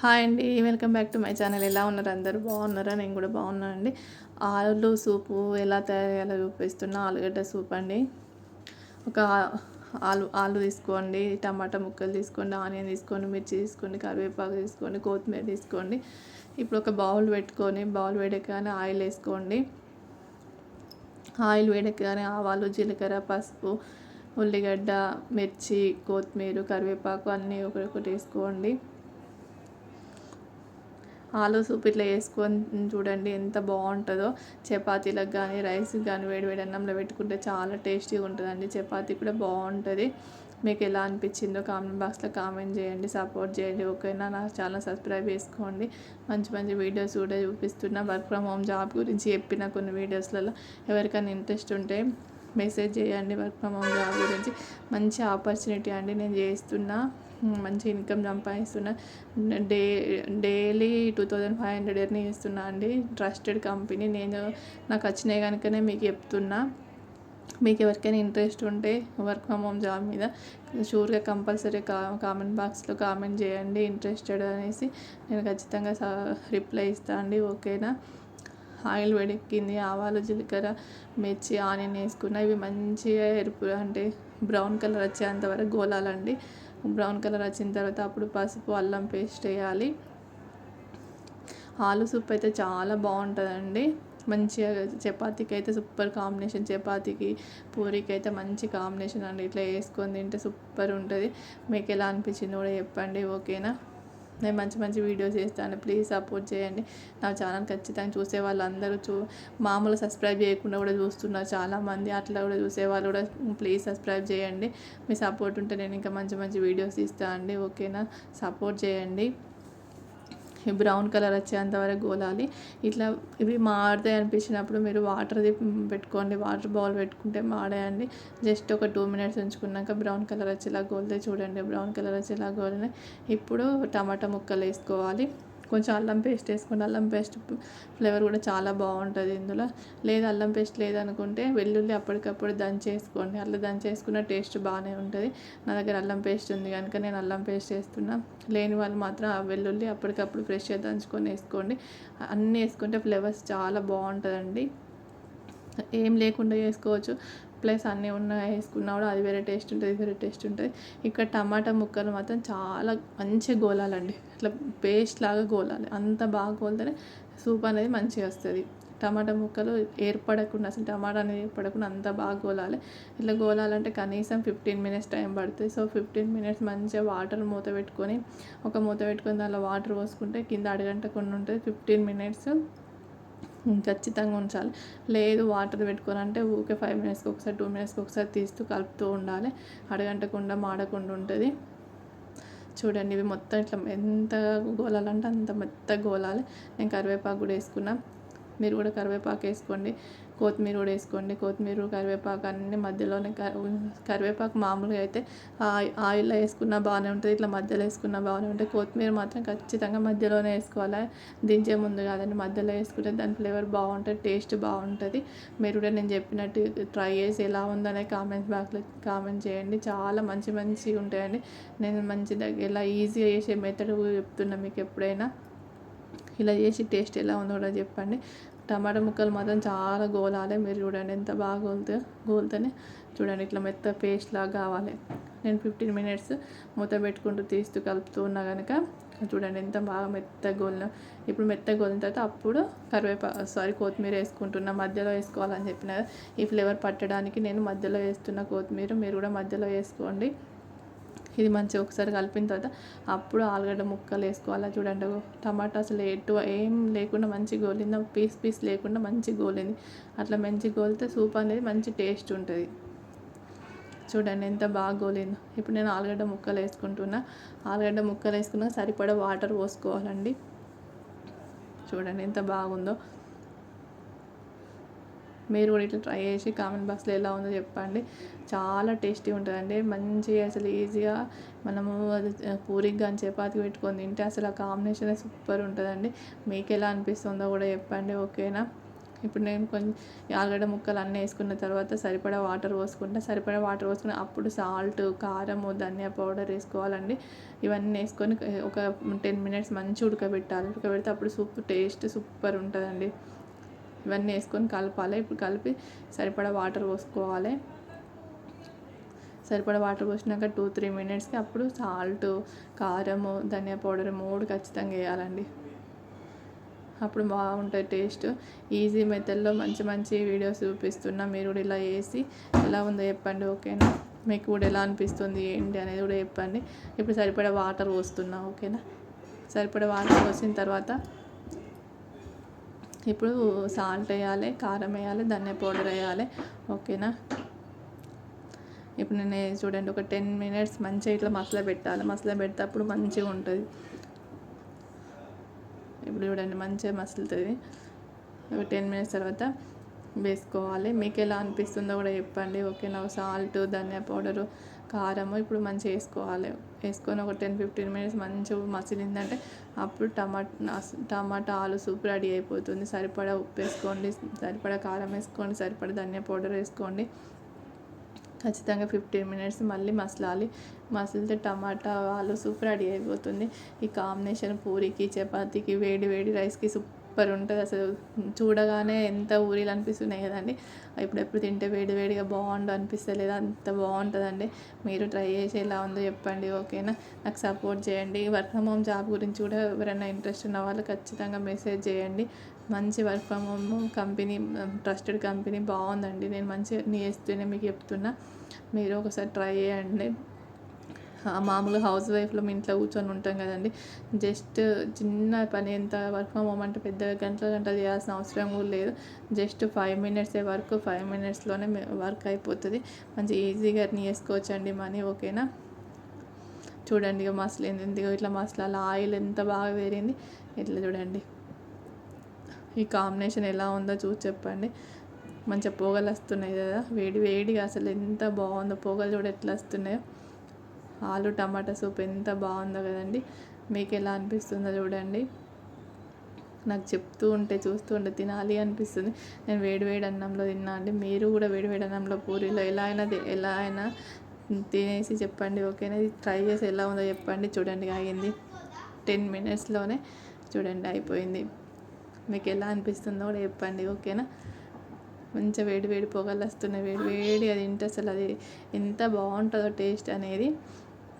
Hi అండి welcome back to my channel. ఎలా ఉన్నారు అందరూ? బాగున్నారా? నేను కూడా బాగున్నానండి. ఆలు సూపు ఎలా తయారు చేయాలో చూపిస్తున్నా. ఆలుగడ్డ సూప్ అండి. ఒక ఆలు ఆలు తీసుకోండి టమాటా ముక్కలు తీసుకోండి ఆనియన్ తీసుకోండి మిర్చి తీసుకోండి కరివేపాకు తీసుకోండి కొత్తిమీర తీసుకోండి. ఇప్పుడు ఒక బౌల్ పెట్టుకొని బౌల్ వేడెక్కగానే ఆయిల్ వేసుకోండి. ఆయిల్ వేడెక్కగానే ఆవాలు జీలకర్ర పసుపు ఉల్లిగడ్డ మిర్చి కొత్తిమీర కరివేపాకు అన్నీ ఒకటి వేసుకోండి. ఆలు సూప్ ఇట్లా వేసుకొని చూడండి ఎంత బాగుంటుందో. చపాతీలకు కానీ రైస్కి కానీ వేడి వేడి అన్నంలో పెట్టుకుంటే చాలా టేస్టీగా ఉంటుందండి. చపాతీ కూడా బాగుంటుంది. మీకు ఎలా అనిపించిందో కామెంట్ బాక్స్లో కామెంట్ చేయండి సపోర్ట్ చేయండి. ఓకేనా? నా ఛానల్ సబ్స్క్రైబ్ చేసుకోండి. మంచి మంచి వీడియోస్ కూడా చూపిస్తున్నా. వర్క్ ఫ్రమ్ హోమ్ జాబ్ గురించి చెప్పిన కొన్ని వీడియోస్లలో ఎవరికైనా ఇంట్రెస్ట్ ఉంటే మెసేజ్ చేయండి. వర్క్ ఫ్రమ్ హోమ్ జాబ్ గురించి మంచి ఆపర్చునిటీ అండి. నేను చేస్తున్నా. మంచి ఇన్కమ్ సంపాదిస్తున్నా. Day daily two thousand five hundred earning ఇస్తున్నా అండి. Trusted company. నేను నాకు వచ్చినాయి కనుకనే మీకు చెప్తున్నా. మీకు ఎవరికైనా ఇంట్రెస్ట్ ఉంటే వర్క్ ఫ్రమ్ హోమ్ జాబ్ మీద షూర్గా కంపల్సరీ కా కామెంట్ బాక్స్లో కామెంట్ చేయండి. ఇంట్రెస్టెడ్ అనేసి నేను ఖచ్చితంగా రిప్లై ఇస్తాను అండి. ఓకేనా? ఆయిల్ వేడెక్కింది ఆవాలు జీలకర్ర మిర్చి ఆనియన్ వేసుకున్న. ఇవి మంచిగా ఎరుపు అంటే బ్రౌన్ కలర్ వచ్చేంత వరకు గోలాలండి. బ్రౌన్ కలర్ వచ్చిన తర్వాత అప్పుడు పసుపు అల్లం పేస్ట్ వేయాలి. ఆలు సూప్ అయితే చాలా బాగుంటుందండి. మంచిగా చపాతీకి అయితే సూపర్ కాంబినేషన్. చపాతీకి పూరికి అయితే మంచి కాంబినేషన్ అండి. ఇట్లా వేసుకొని తింటే సూపర్ ఉంటుంది. మీకు ఎలా అనిపించింది కూడా చెప్పండి ఓకేనా? నేను మంచి మంచి వీడియోస్ చేస్తాను. ప్లీజ్ సపోర్ట్ చేయండి. నా ఛానల్ ఖచ్చితంగా చూసే వాళ్ళందరూ చూ మామూలు సబ్స్క్రైబ్ చేయకుండా కూడా చూస్తున్నారు చాలామంది. అట్లా కూడా చూసే వాళ్ళు కూడా ప్లీజ్ సబ్స్క్రైబ్ చేయండి. మీ సపోర్ట్ ఉంటే నేను ఇంకా మంచి మంచి వీడియోస్ ఇస్తాను అండి. ఓకేనా? సపోర్ట్ చేయండి. బ్రౌన్ కలర్ వచ్చేంత వరకు గోలాలి. ఇట్లా ఇవి మారుతాయి అనిపించినప్పుడు మీరు వాటర్ది పెట్టుకోండి. వాటర్ బౌల్ పెట్టుకుంటే మాడేయండి జస్ట్ ఒక టూ మినిట్స్ ఉంచుకున్నాక బ్రౌన్ కలర్ వచ్చేలా గోల్తే చూడండి. బ్రౌన్ కలర్ వచ్చేలా గోలినాయి ఇప్పుడు టమాటా ముక్కలు వేసుకోవాలి. కొంచెం అల్లం పేస్ట్ వేసుకోండి. అల్లం పేస్ట్ ఫ్లేవర్ కూడా చాలా బాగుంటుంది ఇందులో. లేదు అల్లం పేస్ట్ లేదనుకుంటే వెల్లుల్లి అప్పటికప్పుడు దంచేసుకోండి అట్లా దంచేసుకున్న టేస్ట్ బాగానే ఉంటుంది. నా దగ్గర అల్లం పేస్ట్ ఉంది కనుక నేను అల్లం పేస్ట్ వేస్తున్నా. లేని వాళ్ళు మాత్రం ఆ వెల్లుల్లి అప్పటికప్పుడు ఫ్రెష్గా దంచుకొని వేసుకోండి. అన్నీ వేసుకుంటే ఫ్లేవర్స్ చాలా బాగుంటుందండి. ఏం లేకుండా చేసుకోవచ్చు ప్లస్ అన్నీ ఉన్న వేసుకున్నా కూడా అది వేరే టేస్ట్ ఉంటుంది వేరే టేస్ట్ ఉంటుంది. ఇక్కడ టమాటా ముక్కలు మాత్రం చాలా మంచిగా గోలాలండి. ఇట్లా పేస్ట్ లాగా గోలాలి. అంత బాగా గోలితేనే సూప్ అనేది మంచిగా వస్తుంది. టమాటా ముక్కలు ఏర్పడకుండా అసలు టమాటా అనేది ఏర్పడకుండా అంత బాగా గోలాలి. ఇట్లా గోలాలంటే కనీసం ఫిఫ్టీన్ మినిట్స్ టైం పడుతుంది. సో ఫిఫ్టీన్ మినిట్స్ మంచిగా వాటర్ మూత పెట్టుకొని ఒక మూత పెట్టుకొని దానిలో వాటర్ పోసుకుంటే కింద అడగంటకుండా ఉంటుంది. ఫిఫ్టీన్ మినిట్స్ ఖచ్చితంగా ఉంచాలి. లేదు వాటర్ పెట్టుకోవాలంటే ఊకే ఫైవ్ మినిట్స్కి ఒకసారి టూ మినిట్స్కి ఒకసారి తీస్తూ కలుపుతూ ఉండాలి. అడగంటకుండా మాడకుండా ఉంటుంది. చూడండి ఇవి మొత్తం ఇట్లా ఎంత గోలాలంటే అంత మెత్తగా గోలాలి. నేను కరివేపాకు కూడా వేసుకున్నా. మీరు కూడా కరివేపాకు వేసుకోండి. కొత్తిమీర కూడా వేసుకోండి. కొత్తిమీర కరివేపాకు అన్నీ మధ్యలోనే కరివేపాకు మామూలుగా అయితే ఆయిల్లో వేసుకున్న బాగానే ఉంటుంది. ఇట్లా మధ్యలో వేసుకున్న బాగానే ఉంటుంది. కొత్తిమీర మాత్రం ఖచ్చితంగా మధ్యలోనే వేసుకోవాలి? దించే ముందు కాదండి. మధ్యలో వేసుకుంటే దాని ఫ్లేవర్ బాగుంటుంది టేస్ట్ బాగుంటుంది. మీరు కూడా నేను చెప్పినట్టు ట్రై చేసి ఎలా ఉందనే కామెంట్స్ బాక్స్లో కామెంట్ చేయండి. చాలా మంచి మంచిగా ఉంటాయండి. నేను మంచి దగ్గర ఎలా ఈజీగా చేసే మెథడ్ చెప్తున్నా మీకు ఎప్పుడైనా. ఇలా చేసి టేస్ట్ ఎలా ఉందో కూడా చెప్పండి. టమాటా ముక్కలు మాత్రం చాలా గోలాలి. మీరు చూడండి ఎంత బాగా గోలుతో గోలుతూనే చూడండి ఇట్లా మెత్త పేస్ట్ లాగా కావాలి. నేను ఫిఫ్టీన్ మినిట్స్ మూత పెట్టుకుంటూ తీస్తూ కలుపుతూ ఉన్నా కనుక చూడండి ఎంత బాగా మెత్త గోలిన. ఇప్పుడు మెత్త గోలిన తర్వాత అప్పుడు కరివేపా సారీ కొత్తిమీర వేసుకుంటున్నా. మధ్యలో వేసుకోవాలని చెప్పిన ఈ ఫ్లేవర్ పట్టడానికి నేను మధ్యలో వేస్తున్న కొత్తిమీర మీరు కూడా మధ్యలో వేసుకోండి. ఇది మంచిగా ఒకసారి కలిపిన తర్వాత అప్పుడు ఆలుగడ్డ ముక్కలు వేసుకోవాలి. చూడండి టమాటా అసలు ఎటు ఏం లేకుండా మంచి గోలింది. పీస్ పీస్ లేకుండా మంచి గోలింది. అట్లా మంచి గోలితే సూప్ అనేది మంచి టేస్ట్ ఉంటుంది. చూడండి ఎంత బాగా గోలిందో. ఇప్పుడు నేను ఆలుగడ్డ ముక్కలు వేసుకుంటున్నా. ఆలుగడ్డ ముక్కలు వేసుకున్నా సరిపడా వాటర్ పోసుకోవాలండి. చూడండి ఎంత బాగుందో. మీరు కూడా ఇట్లా ట్రై చేసి కామెంట్ బాక్స్లో ఎలా ఉందో చెప్పండి. చాలా టేస్టీ ఉంటుందండి. మంచిగా అసలు ఈజీగా మనము అది పూరికి కానీ చపాతి పెట్టుకొని తింటే అసలు ఆ కాంబినేషన్ సూపర్ ఉంటుందండి. మీకు ఎలా అనిపిస్తుందో కూడా చెప్పండి ఓకేనా ఇప్పుడు నేను కొంచెం ఆలుగడ్డ ముక్కలు అన్నీ వేసుకున్న తర్వాత సరిపడా వాటర్ పోసుకుంటా. సరిపడా వాటర్ పోసుకుని అప్పుడు సాల్ట్ కారము ధనియా పౌడర్ వేసుకోవాలండి. ఇవన్నీ వేసుకొని ఒక టెన్ మినిట్స్ మంచి ఉడకబెట్టాలి. ఉడకబెడితే అప్పుడు సూప్ టేస్ట్ సూపర్ ఉంటుందండి. ఇవన్నీ వేసుకొని కలపాలి. ఇప్పుడు కలిపి సరిపడా వాటర్ పోసుకోవాలి. సరిపడా వాటర్ పోసినాక టూ త్రీ మినిట్స్కి అప్పుడు సాల్ట్ కారము ధనియా పౌడర్ మూడు ఖచ్చితంగా వేయాలండి. అప్పుడు బాగుంటుంది టేస్ట్. ఈజీ మెథడ్లో మంచి మంచి వీడియోస్ చూపిస్తున్నా. మీరు కూడా ఇలా వేసి ఎలా ఉందో చెప్పండి ఓకేనా? మీకు కూడా ఎలా అనిపిస్తుంది ఏంటి అనేది కూడా చెప్పండి. ఇప్పుడు సరిపడా వాటర్ పోస్తున్నా ఓకేనా? సరిపడా వాటర్ పోసిన తర్వాత ఇప్పుడు సాల్ట్ వేయాలి కారం వేయాలి ధనియా పౌడర్ వేయాలి. ఓకేనా? ఇప్పుడు నేను చూడండి ఒక టెన్ మినిట్స్ మంచిగా ఇట్లా మసాలా పెట్టాలి. మసాలా పెడితే అప్పుడు మంచిగా ఉంటుంది. ఇప్పుడు చూడండి మంచిగా మసులుతుంది. ఒక టెన్ మినిట్స్ తర్వాత వేసుకోవాలి. మీకు ఎలా అనిపిస్తుందో కూడా చెప్పండి. ఓకేనా? సాల్ట్ ధనియా పౌడరు కారము ఇప్పుడు మంచిగా వేసుకోవాలి. వేసుకొని ఒక టెన్ ఫిఫ్టీన్ మినిట్స్ మంచిగా మసిలిందంటే అప్పుడు టమాటా టమాటా ఆలు సూప్ రెడీ అయిపోతుంది. సరిపడా ఉప్పు వేసుకోండి. సరిపడా కారం వేసుకోండి. సరిపడా ధనియా పౌడర్ వేసుకోండి. ఖచ్చితంగా ఫిఫ్టీన్ మినిట్స్ మళ్ళీ మసలాలి. మసిలితే టమాటా ఆలు సూప్ రెడీ అయిపోతుంది. ఈ కాంబినేషన్ పూరికి చపాతీకి వేడి వేడి రైస్కి సూప్ సూపర్ ఉంటుంది అసలు. చూడగానే ఎంత ఊరిలు అనిపిస్తున్నాయి కదండి. ఎప్పుడెప్పుడు తింటే వేడివేడిగా బాగుండు అనిపిస్తలేదు అంత బాగుంటుందండి. మీరు ట్రై చేసి ఎలా ఉందో చెప్పండి ఓకేనా? నాకు సపోర్ట్ చేయండి. వర్క్ ఫ్రమ్ హోమ్ జాబ్ గురించి కూడా ఎవరైనా ఇంట్రెస్ట్ ఉన్న వాళ్ళు ఖచ్చితంగా మెసేజ్ చేయండి. మంచి work from home company trusted company బాగుందండి. నేను మంచి చేస్తూనే మీకు చెప్తున్నా. మీరు ఒకసారి ట్రై చేయండి. మామూలుగా హౌస్ వైఫ్లో మీ ఇంట్లో కూర్చొని ఉంటాం కదండి. జస్ట్ చిన్న పని ఎంత వర్క్ ఫ్రమ్ హోమ్ అంటే పెద్ద గంటల గంటలు చేయాల్సిన అవసరం కూడా లేదు. జస్ట్ ఫైవ్ మినిట్సే వర్క్ ఫైవ్ మినిట్స్లోనే వర్క్ అయిపోతుంది. మంచి ఈజీగా ఎర్న్ చేసుకోవచ్చు అండి మనీ ఓకేనా? చూడండి ఇక మసలు ఎందుకు ఇట్లా మసలాల ఆయిల్ ఎంత బాగా వేరింది. ఇట్లా చూడండి. ఈ కాంబినేషన్ ఎలా ఉందో చూసి చెప్పండి. మంచిగా పొగలు వస్తున్నాయి కదా. వేడి వేడిగా అసలు ఎంత బాగుందో పొగలు చూడ ఎట్లా వస్తున్నాయో. ఆలు టమాటా సూప్ ఎంత బాగుందో కదండి. మీకు ఎలా అనిపిస్తుందో చూడండి. నాకు చెప్తూ ఉంటే చూస్తూ ఉంటే తినాలి అనిపిస్తుంది. నేను వేడివేడి అన్నంలో తిన్నా అండి. మీరు కూడా వేడివేడి అన్నంలో పూరీలో ఎలా అయినా ఎలా అయినా తినేసి చెప్పండి ఓకేనా? ట్రై చేసి ఎలా ఉందో చెప్పండి. చూడండి ఆగింది. టెన్ మినిట్స్లోనే చూడండి అయిపోయింది. మీకు ఎలా అనిపిస్తుందో కూడా చెప్పండి ఓకేనా? మంచిగా వేడి వేడి పొగలు వస్తున్నాయి. వేడి వేడి అది తింటే అసలు అది ఎంత బాగుంటుందో టేస్ట్ అనేది.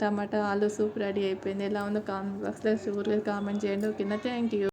టమాటా ఆలు సూప్ రెడీ అయిపోయింది. ఎలా ఉందో కామెంట్ బాక్స్లో షూర్గా కామెంట్ చేయండి. ఓకేనా? Thank you.